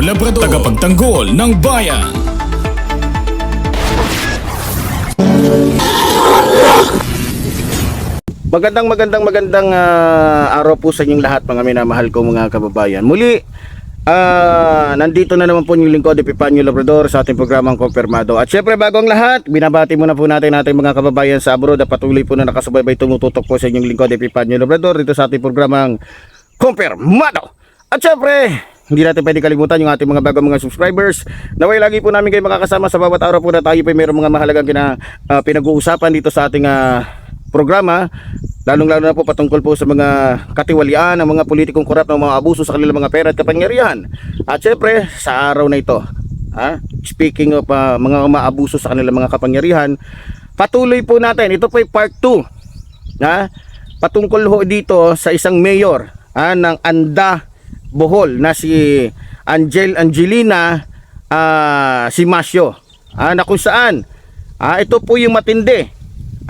Labrador Tagapagtanggol ng bayan Magandang magandang magandang ah, araw po sa inyong lahat mga minamahal ko mga kababayan. Muli, ah, nandito na naman po yung lingkod Epipanyo Labrador sa ating programang Konfirmado. At syempre bago ang lahat, binabati muna po natin nating mga kababayan sa abroad at patuloy po na nakasubaybay tumututok po sa inyong lingkod Epipanyo Labrador dito sa ating programang Konfirmado. At syempre, hindi natin pwede kalimutan yung ating mga bagong mga subscribers. Naway lagi po namin kayo makakasama sa bawat araw po na tayo po mayroong mga mahalagang kina, ah, pinag-uusapan dito sa ating ah, programa lalong-lalo na po patungkol po sa mga katiwalian ng mga politikong korap ng mga abuso sa kanilang mga pera at kapangyarihan. At syempre, sa araw na ito, ha, speaking of ah, mga umaabuso sa kanilang mga kapangyarihan, patuloy po natin. Ito po ay part 2. Ha? Patungkol ho dito sa isang mayor ha, ng Anda, Bohol na si Angel Angelina ah, Simasio. Ah, na kung saan ah, ito po yung matindi.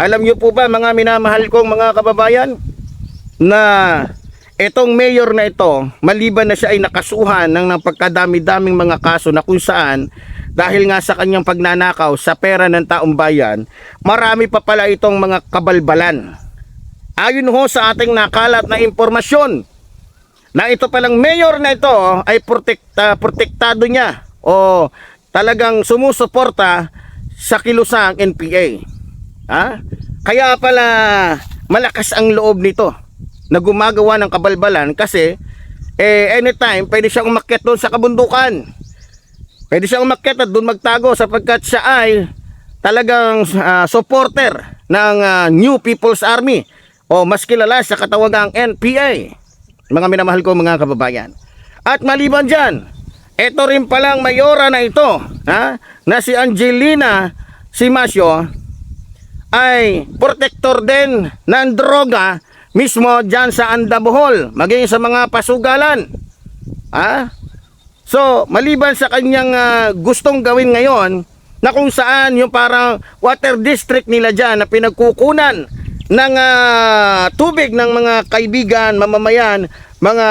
Alam niyo po ba mga minamahal kong mga kababayan na itong mayor na ito maliban na siya ay nakasuhan ng napagkadami-daming mga kaso na kung saan dahil nga sa kanyang pagnanakaw sa pera ng taong bayan marami pa pala itong mga kabalbalan ayon ho sa ating nakalat na impormasyon na ito palang mayor na ito ay protekta, protektado niya o talagang sumusuporta sa kilusang NPA. Ha? Kaya pala malakas ang loob nito na gumagawa ng kabalbalan kasi eh anytime pwede siyang umakyat doon sa kabundukan. Pwede siyang umakyat at doon magtago sapagkat siya ay talagang ah, supporter ng ah, New People's Army o mas kilala sa katawagang NPA. Mga minamahal ko mga kababayan. At maliban dyan, ito rin palang mayora na ito, ha, na si Angelina Simasio, ay protektor din ng droga mismo dyan sa Andabohol, maging sa mga pasugalan. Ha? So, maliban sa kanyang ah, gustong gawin ngayon, na kung saan yung parang water district nila dyan na pinagkukunan ng ah, tubig ng mga kaibigan, mamamayan, mga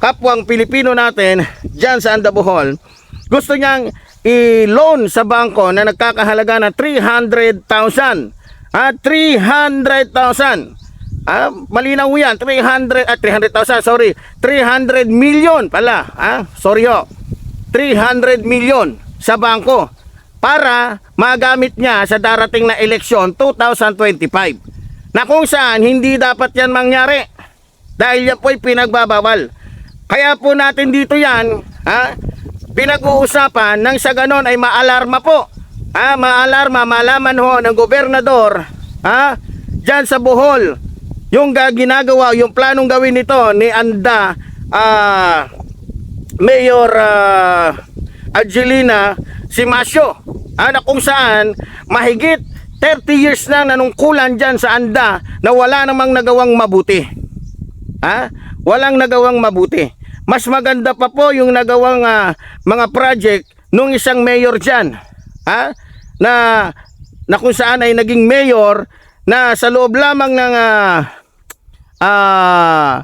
kapwang Pilipino natin dyan sa Andabohol, gusto niyang i-loan sa bangko na nagkakahalaga ng 300,000 at 300,000 Ah, malinaw yan. 300 at 300,000, sorry. 300 million pala. Ah, sorry ho. 300 million sa bangko para magamit niya sa darating na eleksyon 2025. Na kung saan hindi dapat yan mangyari dahil yan po'y pinagbabawal. Kaya po natin dito yan, ha, pinag-uusapan nang sa ganon ay maalarma po. Ha, maalarma, malaman ho ng gobernador, ha, dyan sa Bohol, yung ga- ginagawa, yung planong gawin nito ni Anda, ah, Mayor ah, Angelina Simasio, ah, na kung saan mahigit 30 years na nanungkulan dyan sa Anda na wala namang nagawang mabuti. Ha? Walang nagawang mabuti. Mas maganda pa po yung nagawang ah, mga project nung isang mayor dyan. Ha? Na, na kung saan ay naging mayor na sa loob lamang ng ah, ah,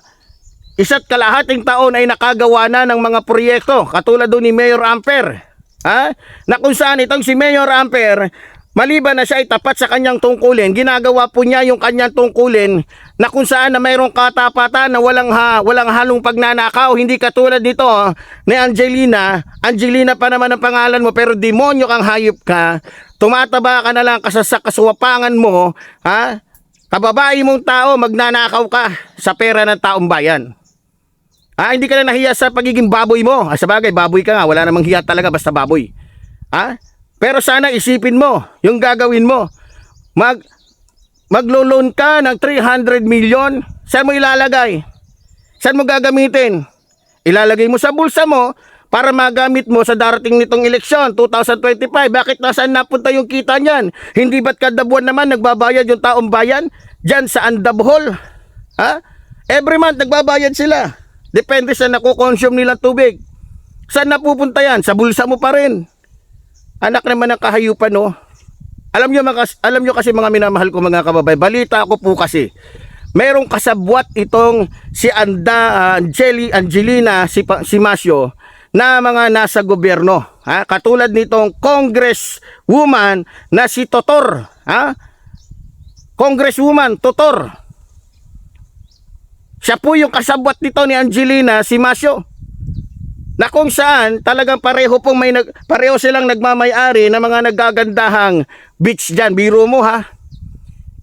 isa't kalahating taon ay nakagawa na ng mga proyekto katulad doon ni Mayor Amper. Ha? Na kung saan itong si Mayor Amper Maliban na siya ay tapat sa kanyang tungkulin, ginagawa po niya yung kanyang tungkulin na kung saan na mayroong katapatan na walang ha, walang halong pagnanakaw, hindi katulad nito ah, ni Angelina. Angelina pa naman ang pangalan mo pero demonyo kang hayop ka. Tumataba ka na lang sa kaswapangan mo, ha? kababae mong tao, magnanakaw ka sa pera ng taong bayan. Ah, hindi ka na nahiya sa pagiging baboy mo. Ah, sa bagay, baboy ka nga. Wala namang hiya talaga, basta baboy. Ah? Pero sana isipin mo, yung gagawin mo. Mag, maglo-loan ka ng 300 million. Saan mo ilalagay? Saan mo gagamitin? Ilalagay mo sa bulsa mo para magamit mo sa darating nitong eleksyon 2025. Bakit nasaan napunta yung kita niyan? Hindi ba't kada buwan naman nagbabayad yung taong bayan? Diyan sa Andabhol. Ha? Every month nagbabayad sila. Depende sa nakukonsume nilang tubig. Saan napupunta yan? Sa bulsa mo pa rin. Anak naman ng kahayupan, no? Alam nyo, mga, alam nyo kasi mga minamahal ko mga kababay, balita ko po kasi, merong kasabwat itong si Anda, ah, Angeli, Angelina, si, si Masio, na mga nasa gobyerno. Ha? Katulad nitong congresswoman na si Totor. Ha? Congresswoman Totor. Siya po yung kasabwat nito ni Angelina, si Masio na kung saan talagang pareho pong may nag, pareho silang nagmamay-ari ng mga naggagandahang beach diyan. Biro mo ha.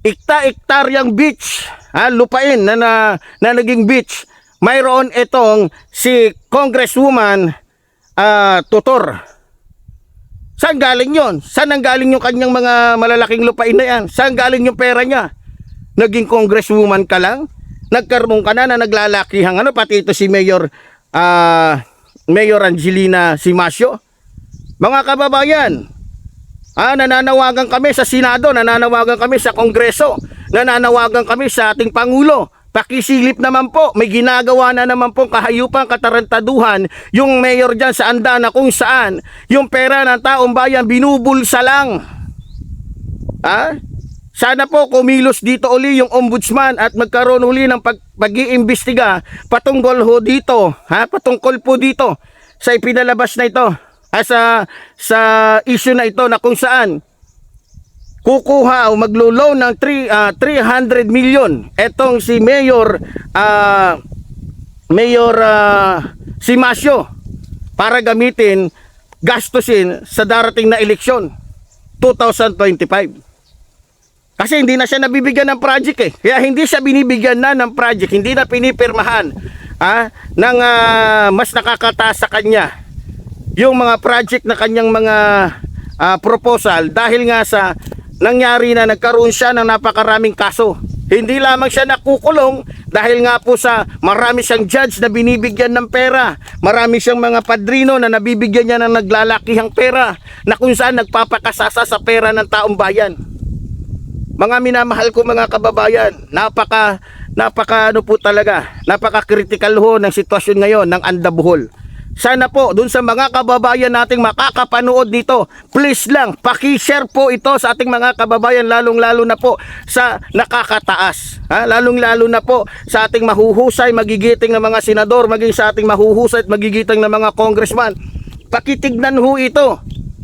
Ikta-iktaryang beach, ha, lupain na, na, na naging beach. Mayroon itong si Congresswoman ah, Tutor. Saan galing yon? Saan ang galing yung kanyang mga malalaking lupain na yan? Saan galing yung pera niya? Naging congresswoman ka lang? Nagkaroon ka na na naglalakihang ano? Pati ito si Mayor ah, Mayor Angelina Simasio. Mga kababayan, ah, nananawagan kami sa Senado, nananawagan kami sa Kongreso, nananawagan kami sa ating Pangulo. Pakisilip naman po, may ginagawa na naman pong kahayupan, katarantaduhan, yung mayor dyan sa anda na kung saan yung pera ng taong bayan binubulsa lang. Ha? Sana po kumilos dito uli yung ombudsman at magkaroon uli ng pag, pag-iimbestiga patungkol ho dito, ha? Patungkol po dito sa ipinalabas na ito, ah, sa, sa issue na ito na kung saan kukuha o maglo-loan ng 3, ah, 300 million etong si Mayor ah, Mayor ah, Simasio para gamitin gastusin sa darating na eleksyon 2025. Kasi hindi na siya nabibigyan ng project eh. Kaya hindi siya binibigyan na ng project, hindi na pinipirmahan ah, ng ah, mas nakakataas sa kanya yung mga project na kanyang mga ah, proposal dahil nga sa nangyari na nagkaroon siya ng napakaraming kaso. Hindi lamang siya nakukulong dahil nga po sa marami siyang judge na binibigyan ng pera. Marami siyang mga padrino na nabibigyan niya ng naglalakihang pera na kung saan nagpapakasasa sa pera ng taong bayan. Mga minamahal ko mga kababayan, napaka napaka ano po talaga, napaka critical ho ng sitwasyon ngayon ng Andabuhol. Sana po dun sa mga kababayan nating makakapanood nito, please lang paki-share po ito sa ating mga kababayan lalong-lalo na po sa nakakataas. Ha? Lalong-lalo na po sa ating mahuhusay, magigiting na mga senador, maging sa ating mahuhusay at magigiting na mga congressman. Pakitignan ho ito.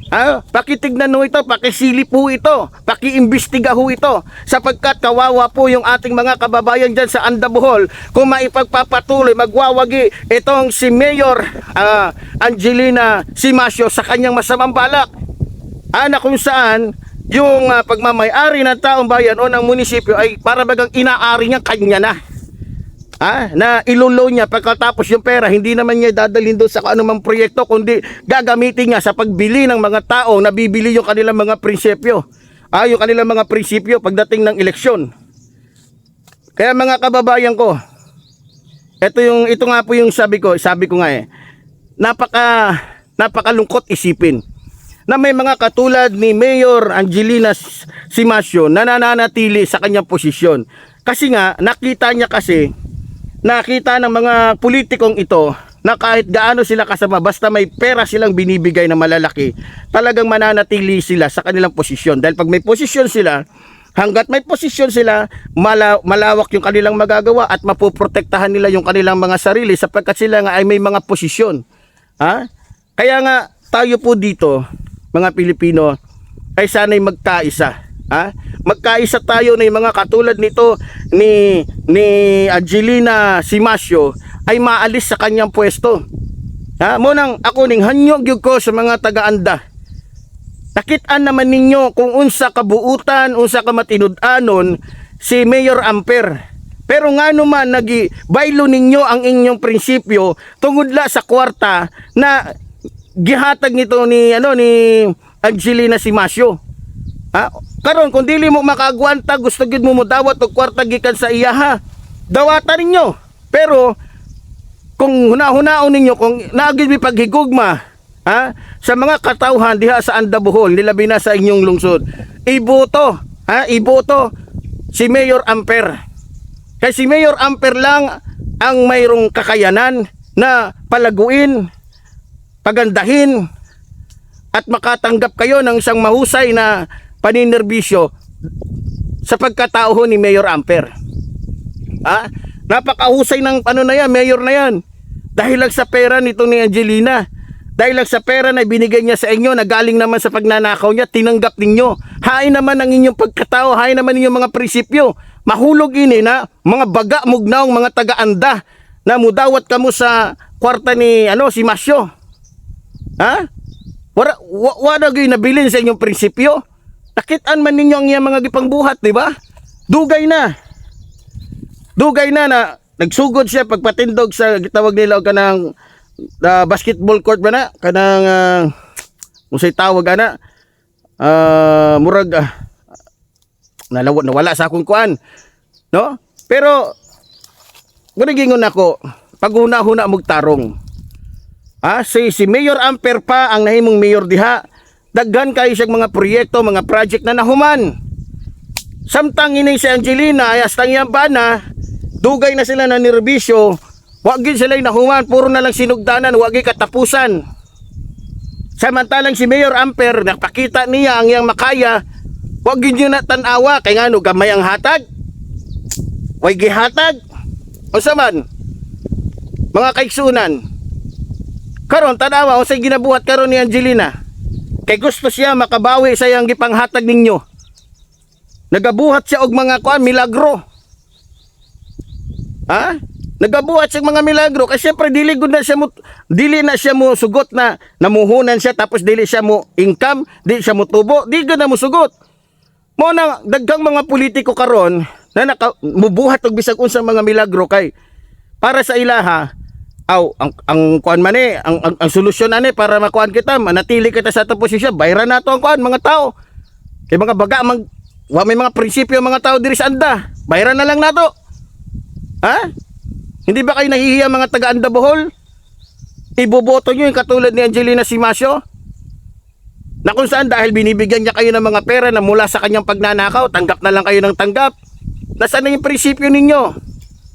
Ha? Pakitignan ho ito, pakisilip ho ito, pakiimbestiga ho ito sapagkat kawawa po yung ating mga kababayan dyan sa Andabuhol kung maipagpapatuloy, magwawagi itong si Mayor ah, Angelina Simasio sa kanyang masamang balak. Ah, na kung saan yung ah, pagmamayari ng taong bayan o ng munisipyo ay para bagang inaari niya kanya na ah, na ilolo niya pagkatapos yung pera, hindi naman niya dadalhin doon sa anumang proyekto, kundi gagamitin niya sa pagbili ng mga tao na bibili yung kanilang mga prinsipyo. Ah, yung kanilang mga prinsipyo pagdating ng eleksyon. Kaya mga kababayan ko, ito yung ito nga po yung sabi ko, sabi ko nga eh. Napaka napakalungkot isipin na may mga katulad ni Mayor Angelina Simasio na nananatili sa kanyang posisyon. Kasi nga nakita niya kasi nakita ng mga politikong ito na kahit gaano sila kasama basta may pera silang binibigay na malalaki talagang mananatili sila sa kanilang posisyon. Dahil pag may posisyon sila hanggat may posisyon sila mala- malawak yung kanilang magagawa at mapoprotektahan nila yung kanilang mga sarili sapagkat sila nga ay may mga posisyon. Ha? Kaya nga tayo po dito mga Pilipino ay sana'y magkaisa Ha? Magkaisa tayo ng mga katulad nito ni ni Angelina Simasio ay maalis sa kanyang pwesto. Ha? Mo nang ako ning hanyog gyud ko sa mga taga-anda. Nakit-an naman ninyo kung unsa kabuutan, unsa ka matinud-anon si Mayor Amper. Pero nga naman nagi baylo ninyo ang inyong prinsipyo tungod la sa kwarta na gihatag nito ni ano ni Angelina Simasio. Ha? Karon kung dili mo makagwanta gusto gid mo mo dawat og kwarta gikan sa iya ha. Dawatan ninyo. Pero kung huna-hunaon ninyo kung naagid mi paghigugma ha sa mga katawhan diha sa Andabuhol nilabi na sa inyong lungsod iboto ha iboto si Mayor Amper kay si Mayor Amper lang ang mayroong kakayanan na palaguin pagandahin at makatanggap kayo ng isang mahusay na paninerbisyo sa pagkatao ni Mayor Amper Ha? Napakahusay ng ano na yan, mayor na yan. Dahil lang sa pera nito ni Angelina. Dahil lang sa pera na binigay niya sa inyo na galing naman sa pagnanakaw niya, tinanggap ninyo. Hain naman ang inyong pagkatao, hain naman inyong mga prinsipyo. Mahulog ini na mga baga mugnaong mga taga-anda na mudawat kamo sa kwarta ni ano si Masyo. Ha? Wala wa, wala gyud nabilin sa inyong prinsipyo. Takitan man ninyo ang iyang mga gipangbuhat, di ba? Dugay na. Dugay na na nagsugod siya pagpatindog sa gitawag nila og kanang ah, basketball court ba na? Kanang uh, unsay tawag ana? Ah, murag ah, nalawa nawala sa akong kuan no? Pero gingon ako paghuna-huna mog tarong. Ah si si Mayor Amper pa ang nahimong mayor diha daghan kay siyang mga proyekto mga project na nahuman Samtang ini si Angelina ay astang iyang bana, dugay na sila na nirbisyo, wag gid sila nahuman, puro na lang sinugdanan, wag gid katapusan. Samantalang si Mayor Amper, nakapakita niya ang iyang makaya, wag gid yun na tanawa, kay nga no, gamay ang hatag. Way gihatag. Unsa man? Mga kaigsunan. Karon tanawa unsay ginabuhat karon ni Angelina. Kay gusto siya makabawi sa iyang gipanghatag ninyo. Nagabuhat siya og mga kuan milagro. Ha? Nagabuhat siya og mga milagro kasi syempre dili gud na siya mo dili na siya mo sugot na namuhunan siya tapos dili siya mo income, di siya mo tubo, di gud na mo sugot. Mo na daghang mga politiko karon na naka, og bisag unsang mga milagro kay para sa ilaha aw ang ang kuan man eh, ang, ang, ang solusyon ani para makuan kita manatili kita sa atong posisyon. Bayran nato ang kuan mga tao. Kay mga baga mag wa may mga prinsipyo mga tao diri sa anda. Bayran na lang nato ha? Hindi ba kayo nahihiya mga taga Anda Bohol? Iboboto nyo yung katulad ni Angelina Simasio? Na kung saan dahil binibigyan niya kayo ng mga pera na mula sa kanyang pagnanakaw tanggap na lang kayo ng tanggap. Nasaan na yung prinsipyo ninyo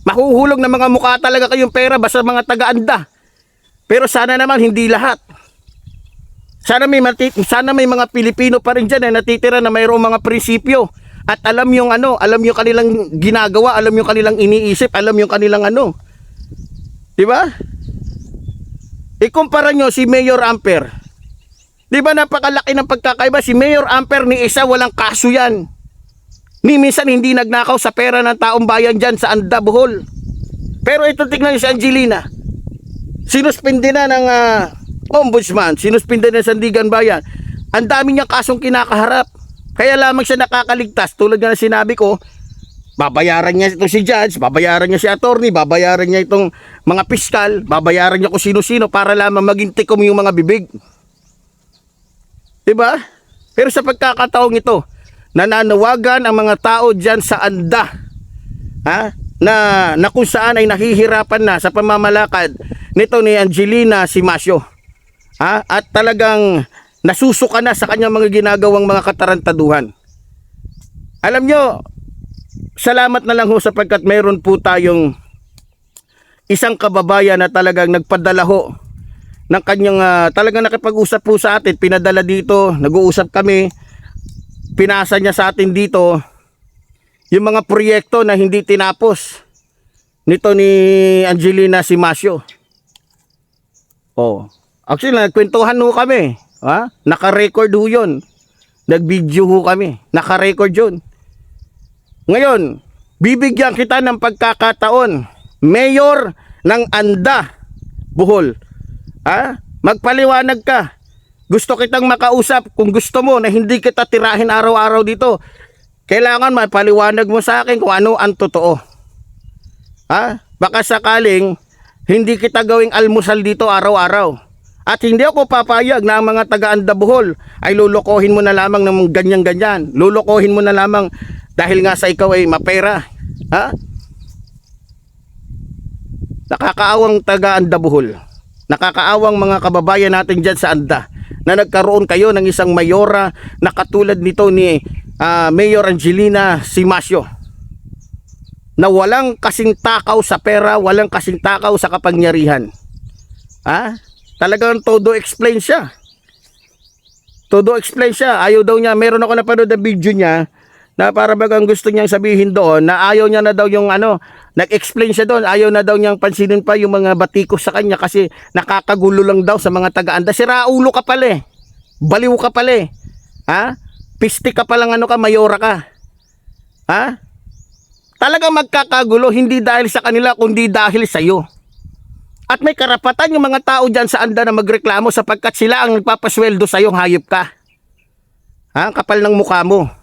mahuhulog na mga mukha talaga kayong pera basta mga taga-anda pero sana naman hindi lahat sana may mati- sana may mga Pilipino pa rin diyan na natitira na mayroong mga prinsipyo at alam yung ano, alam yung kanilang ginagawa, alam yung kanilang iniisip, alam yung kanilang ano. 'Di ba? Ikumpara nyo si Mayor Amper. 'Di ba napakalaki ng pagkakaiba si Mayor Amper ni isa walang kaso yan. Ni minsan hindi nagnakaw sa pera ng taong bayan diyan sa Anda Bohol. Pero ito tingnan niyo si Angelina. Sinuspindi na ng ah, ombudsman, sinuspindi na ng Sandigan Bayan. Ang dami niyang kasong kinakaharap. Kaya lamang siya nakakaligtas. Tulad nga na sinabi ko, babayaran niya itong si judge, babayaran niya si attorney, babayaran niya itong mga piskal, babayaran niya kung sino-sino para lamang maging tikom yung mga bibig. Diba? Pero sa pagkakataong ito, nananawagan ang mga tao dyan sa anda ha? na, na kung saan ay nahihirapan na sa pamamalakad nito ni Angelina Simasio. Ha? At talagang nasusuka na sa kanyang mga ginagawang mga katarantaduhan. Alam nyo, salamat na lang ho sapagkat mayroon po tayong isang kababayan na talagang nagpadala ho ng kanyang ah, talagang nakipag-usap po sa atin, pinadala dito, nag-uusap kami, pinasa niya sa atin dito yung mga proyekto na hindi tinapos nito ni Angelina Simasio. Oh. Actually, nagkwentuhan ho kami. Ha? Naka-record ho yun. Nag-video ho kami. Naka-record yun. Ngayon, bibigyan kita ng pagkakataon. Mayor ng Anda, Bohol. Ha? Magpaliwanag ka. Gusto kitang makausap kung gusto mo na hindi kita tirahin araw-araw dito. Kailangan mapaliwanag mo sa akin kung ano ang totoo. Ha? Baka sakaling hindi kita gawing almusal dito araw-araw. At hindi ako papayag na ang mga taga-anda Bohol ay lulukohin mo na lamang ng ganyan-ganyan. Lulukohin mo na lamang dahil nga sa ikaw ay mapera. Ha? Nakakaawang taga-anda Bohol. Nakakaawang mga kababayan natin dyan sa Anda na nagkaroon kayo ng isang mayora na katulad nito ni ah, Mayor Angelina Simasio na walang kasing takaw sa pera, walang kasing takaw sa kapangyarihan. Ha? Talagang todo explain siya. Todo explain siya. Ayaw daw niya, meron ako napanood na video niya na para bagang gusto niyang sabihin doon na ayaw niya na daw yung ano, nag-explain siya doon, ayaw na daw niyang pansinin pa yung mga batikos sa kanya kasi nakakagulo lang daw sa mga taga-anda. Sira ulo ka pala eh. Baliw ka pala eh. Ha? Piste ka palang ano ka, mayora ka. Ha? Talagang magkakagulo hindi dahil sa kanila kundi dahil sa iyo. At may karapatan yung mga tao dyan sa anda na magreklamo sapagkat sila ang nagpapasweldo sa iyo, hayop ka. Ha? Kapal ng mukha mo.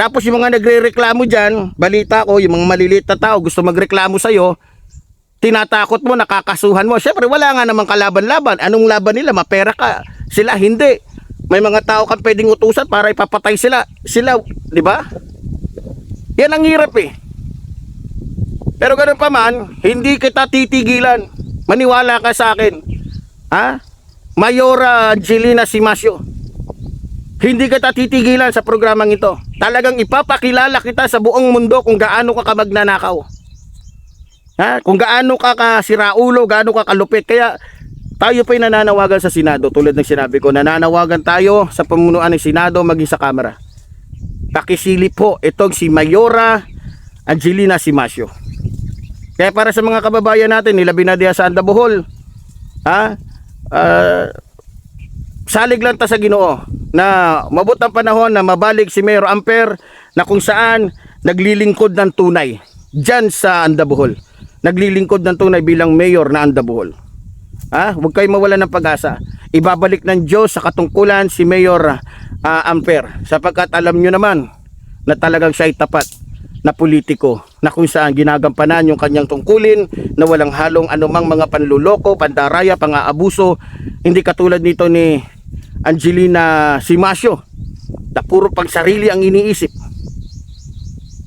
Tapos yung mga nagre-reklamo dyan, balita ko, yung mga maliliit na tao gusto magreklamo sa iyo, tinatakot mo, nakakasuhan mo. Siyempre, wala nga namang kalaban-laban. Anong laban nila? Mapera ka. Sila, hindi. May mga tao kang pwedeng utusan para ipapatay sila. Sila, di ba? Yan ang hirap eh. Pero ganun pa man, hindi kita titigilan. Maniwala ka sa akin. Ha? Mayora Angelina Simasio. Hindi kita titigilan sa programang ito. Talagang ipapakilala kita sa buong mundo kung gaano ka kamagnanakaw. Ha? Kung gaano ka kasiraulo, gaano ka kalupit. Kaya tayo pa'y nananawagan sa Senado. Tulad ng sinabi ko, nananawagan tayo sa pamunuan ng Senado maging sa Kamara pakisilip po itong si Mayora Angelina Simasio. Kaya para sa mga kababayan natin, nila binadiya sa Anda Bohol, ha? Ah, salig lang ta sa ginoo na mabot ang panahon na mabalik si Mayor Amper na kung saan naglilingkod ng tunay dyan sa Anda Bohol. Naglilingkod ng tunay bilang mayor na Anda Bohol. Ha? Huwag kayo mawala ng pag-asa. Ibabalik ng Diyos sa katungkulan si Mayor ah, Amper sapagkat alam nyo naman na talagang siya ay tapat na politiko na kung saan ginagampanan yung kanyang tungkulin na walang halong anumang mga panluloko, pandaraya, pang-aabuso hindi katulad nito ni Angelina Simasio na puro pang sarili ang iniisip.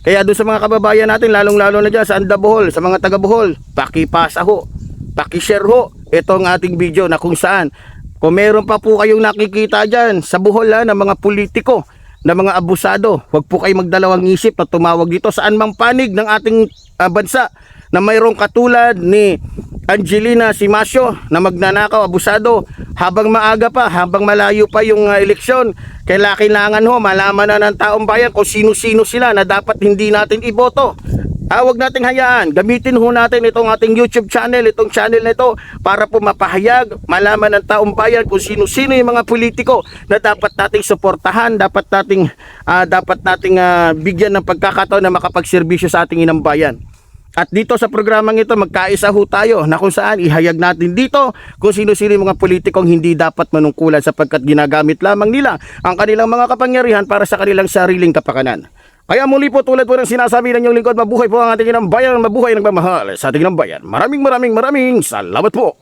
Kaya doon sa mga kababayan natin, lalong-lalo na dyan sa Anda Bohol, sa mga taga Bohol, pakipasa ho, pakishare ho itong ating video na kung saan kung meron pa po kayong nakikita dyan sa Bohol ha, ng mga politiko, na mga abusado, huwag po kayo magdalawang isip na tumawag dito saan mang panig ng ating ah, bansa na mayroong katulad ni Angelina Simasio na magnanakaw, abusado habang maaga pa, habang malayo pa yung ah, eleksyon kailangan kailangan ho malaman na ng taong bayan kung sino-sino sila na dapat hindi natin iboto Ah, wag nating hayaan. Gamitin ho natin itong ating YouTube channel, itong channel na ito para po mapahayag, malaman ng taong bayan kung sino-sino yung mga politiko na dapat nating suportahan, dapat nating ah, dapat nating ah, bigyan ng pagkakataon na makapagserbisyo sa ating inang bayan. At dito sa programang ito, magkaisa ho tayo na kung saan ihayag natin dito kung sino-sino mga politikong hindi dapat manungkulan sapagkat ginagamit lamang nila ang kanilang mga kapangyarihan para sa kanilang sariling kapakanan. Kaya muli po tulad po ng sinasabi ng inyong lingkod, mabuhay po ang ating inang bayan, mabuhay ang nagmamahal sa ating inang bayan. Maraming maraming maraming salamat po.